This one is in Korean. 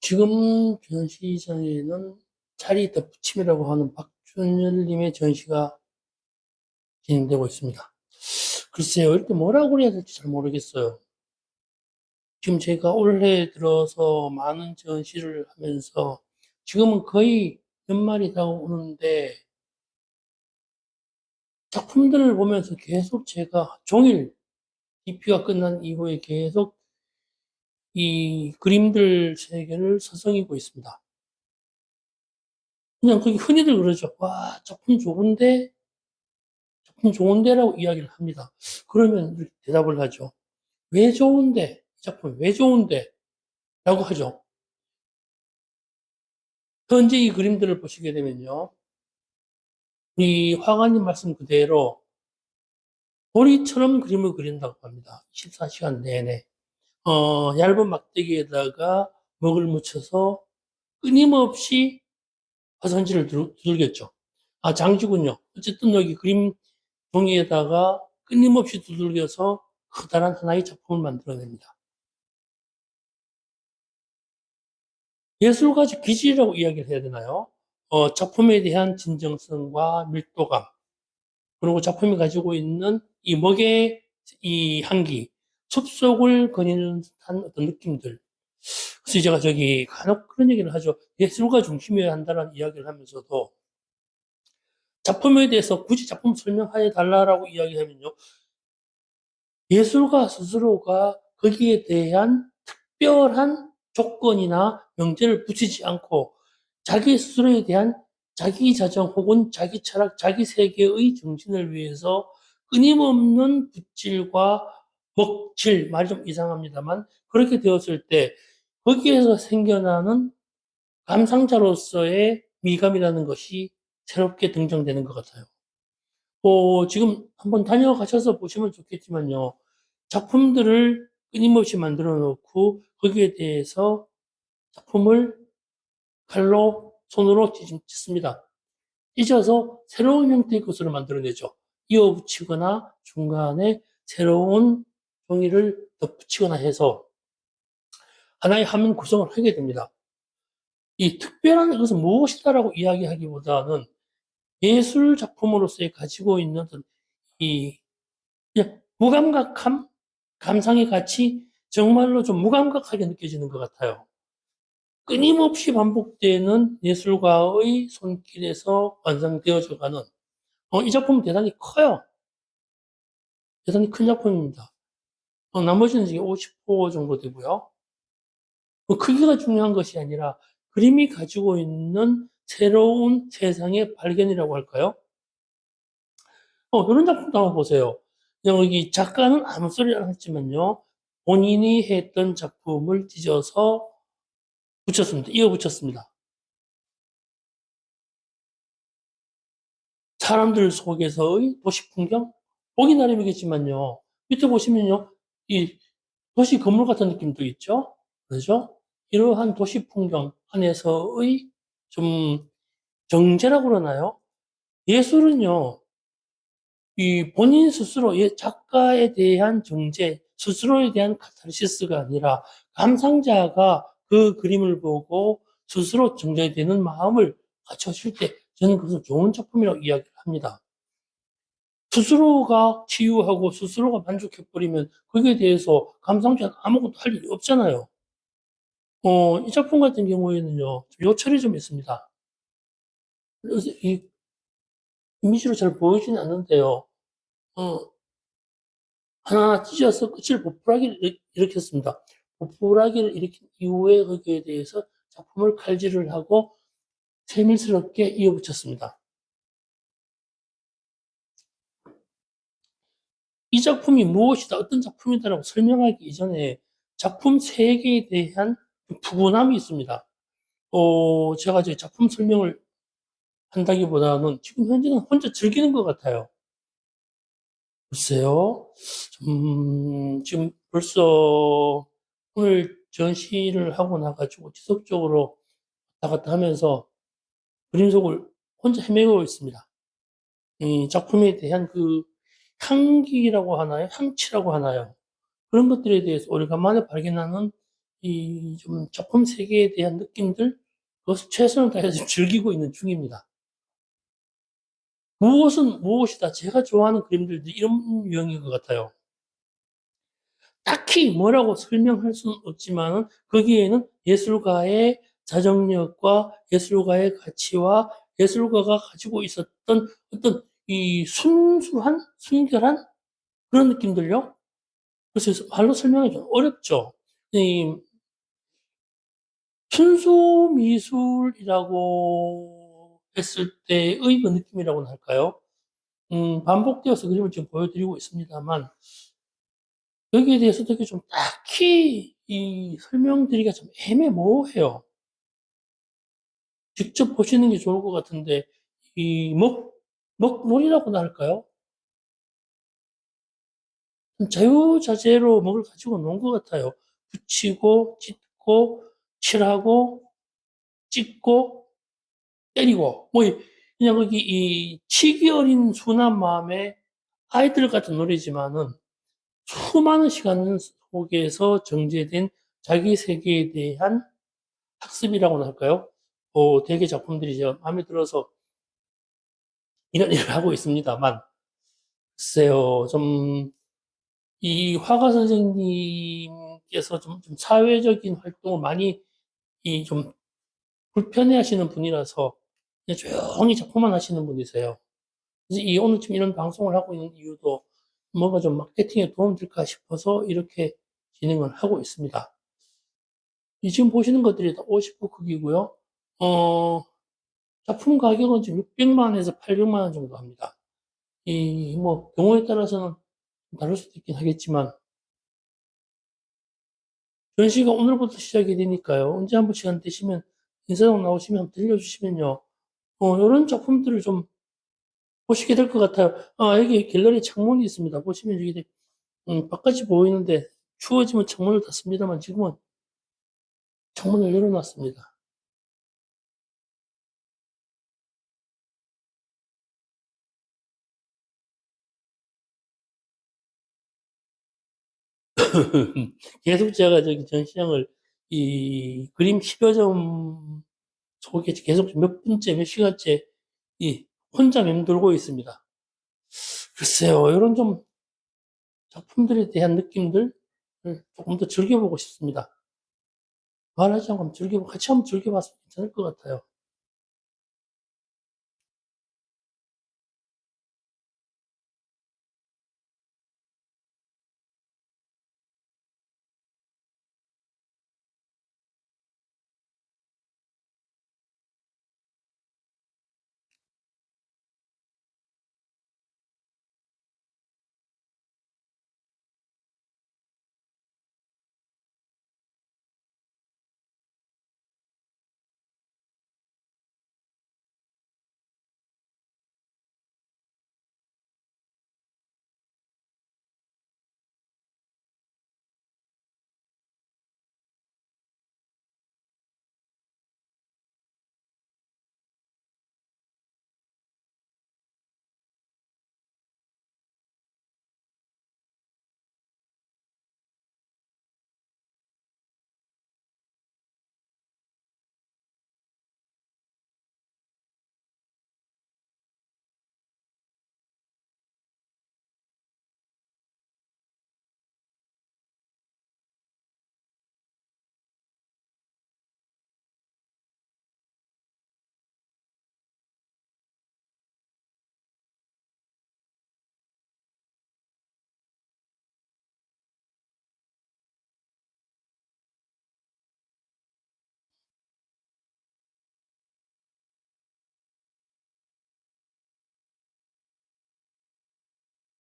지금 전시장에는 자리 덧붙임이라고 하는 박준열님의 전시가 진행되고 있습니다. 글쎄요, 이렇게 뭐라고 해야 될지 잘 모르겠어요. 지금 제가 올해 들어서 많은 전시를 하면서 지금은 거의 연말이 다오는데 작품들을 보면서 계속 제가 종일 DP가 끝난 이후에 계속 이 그림들 세계를 서성이고 있습니다. 그냥 그게 흔히들 그러죠. 와, 작품 좋은데, 작품 좋은데라고 이야기를 합니다. 그러면 대답을 하죠. 왜 좋은데? 이 작품 왜 좋은데? 라고 하죠. 현재 이 그림들을 보시게 되면요. 이 화가님 말씀 그대로 보리처럼 그림을 그린다고 합니다. 24시간 내내. 어, 얇은 막대기에다가 먹을 묻혀서 끊임없이 화선지를 두- 두들겼죠. 아, 장지군요. 어쨌든 여기 그림 종이에다가 끊임없이 두들겨서 커다란 하나의 작품을 만들어냅니다. 예술가적 기질이라고 이야기를 해야 되나요? 어, 작품에 대한 진정성과 밀도감, 그리고 작품이 가지고 있는 이 먹의 이 향기, 숲속을 거니는 듯한 어떤 느낌들. 그래서 제가 저기 간혹 그런 얘기를 하죠. 예술가 중심이어야 한다는 이야기를 하면서도 작품에 대해서 굳이 작품 설명해 달라라고 이야기하면요. 예술가 스스로가 거기에 대한 특별한 조건이나 명제를 붙이지 않고 자기 스스로에 대한 자기 자정 혹은 자기 철학, 자기 세계의 정신을 위해서 끊임없는 붓질과 먹질, 말이 좀 이상합니다만, 그렇게 되었을 때, 거기에서 생겨나는 감상자로서의 미감이라는 것이 새롭게 등장되는 것 같아요. 어, 지금 한번 다녀가셔서 보시면 좋겠지만요. 작품들을 끊임없이 만들어 놓고, 거기에 대해서 작품을 칼로, 손으로 찢- 찢습니다. 찢어서 새로운 형태의 것으로 만들어내죠. 이어붙이거나 중간에 새로운 종이를 덧붙이거나 해서 하나의 화면 구성을 하게 됩니다. 이 특별한 것은 무엇이다라고 이야기하기보다는 예술 작품으로서의 가지고 있는 이 무감각함, 감상의 가치, 정말로 좀 무감각하게 느껴지는 것 같아요. 끊임없이 반복되는 예술가의 손길에서 완성되어져 가는 어, 이 작품은 대단히 커요. 대단히 큰 작품입니다. 어, 나머지는 이게 50호 정도 되고요. 그 크기가 중요한 것이 아니라 그림이 가지고 있는 새로운 세상의 발견이라고 할까요? 어, 이런 작품도 한번 보세요. 여기 작가는 아무 소리 안 했지만요. 본인이 했던 작품을 찢어서 붙였습니다. 이어 붙였습니다. 사람들 속에서의 도시 풍경? 보기 나름이겠지만요. 밑에 보시면요. 이 도시 건물 같은 느낌도 있죠? 그죠? 이러한 도시 풍경 안에서의 좀 정제라고 그러나요? 예술은요, 이 본인 스스로, 예, 작가에 대한 정제, 스스로에 대한 카타르시스가 아니라 감상자가 그 그림을 보고 스스로 정제되는 마음을 갖춰질 때 저는 그것을 좋은 작품이라고 이야기를 합니다. 스스로가 치유하고 스스로가 만족해버리면 거기에 대해서 감상자는 아무것도 할 일이 없잖아요. 어, 이 작품 같은 경우에는요, 요철이 좀 있습니다. 이 이미지로 잘 보이지는 않는데요. 어, 하나 찢어서 끝을 보풀하기를 일- 일으켰습니다. 보풀하기를 일으킨 이후에 거기에 대해서 작품을 칼질을 하고 세밀스럽게 이어붙였습니다. 이 작품이 무엇이다, 어떤 작품이다라고 설명하기 이전에 작품 세계에 대한 푸근함이 있습니다. 어, 제가 이제 작품 설명을 한다기보다는 지금 현재는 혼자 즐기는 것 같아요. 글쎄요, 좀, 지금 벌써 오늘 전시를 하고 나가지고 지속적으로 왔다 갔다 하면서 그림 속을 혼자 헤매고 있습니다. 이 작품에 대한 그 향기라고 하나요? 향치라고 하나요? 그런 것들에 대해서 오래간만에 발견하는 이 좀 작품 세계에 대한 느낌들 그것을 최선을 다해서 즐기고 있는 중입니다. 무엇은 무엇이다. 제가 좋아하는 그림들 이런 유형인 것 같아요. 딱히 뭐라고 설명할 수는 없지만 거기에는 예술가의 자정력과 예술가의 가치와 예술가가 가지고 있었던 어떤 이 순수한 순결한 그런 느낌 들요. 그래서 말로 설명하기 좀 어렵죠. 이 순수 미술이라고 했을 때의 그 느낌이라고나 할까요? 음, 반복되어서 그림을 지금 보여드리고 있습니다만 여기에 대해서 되게 좀 딱히 이 설명드리기가 좀 애매모호해요. 직접 보시는 게 좋을 것 같은데 이 먹, 먹놀이라고나 할까요? 좀 자유자재로 먹을 가지고 논 것 같아요. 붙이고 찢고 칠하고 찍고 때리고 뭐 이- 그냥 거기 이 치기 어린 순한 마음에 아이들 같은 놀이지만은 수많은 시간 속에서 정제된 자기 세계에 대한 학습이라고나 할까요? 어, 대개 작품들이 제가 마음에 들어서 이런 일을 하고 있습니다만 글쎄요 좀 이 화가 선생님께서 좀, 좀 사회적인 활동을 많이 이 좀 불편해 하시는 분이라서 그냥 조용히 작품만 하시는 분이세요. 그래서 이 오늘 지금 이런 방송을 하고 있는 이유도 뭔가 좀 마케팅에 도움 될까 싶어서 이렇게 진행을 하고 있습니다. 이 지금 보시는 것들이 다 50부 크기고요. 어, 작품 가격은 지금 600만 원에서 800만 원 정도 합니다. 이 뭐 경우에 따라서는 다를 수도 있긴 하겠지만 전시가 오늘부터 시작이 되니까요. 언제 한 번 시간 되시면 인사동 나오시면 한번 들려주시면요. 어, 이런 작품들을 좀 보시게 될 것 같아요. 아, 여기 갤러리 창문이 있습니다. 보시면 여기 음, 바깥이 보이는데 추워지면 창문을 닫습니다만 지금은 창문을 열어놨습니다. 계속 제가 저기 전시장을 이 그림 10여 점 속에 계속 몇 분째, 몇 시간째 이 혼자 맴돌고 있습니다. 글쎄요, 이런 좀 작품들에 대한 느낌들을 조금 더 즐겨보고 싶습니다. 한번 즐겨보, 같이 한번 즐겨봤으면 괜찮을 것 같아요.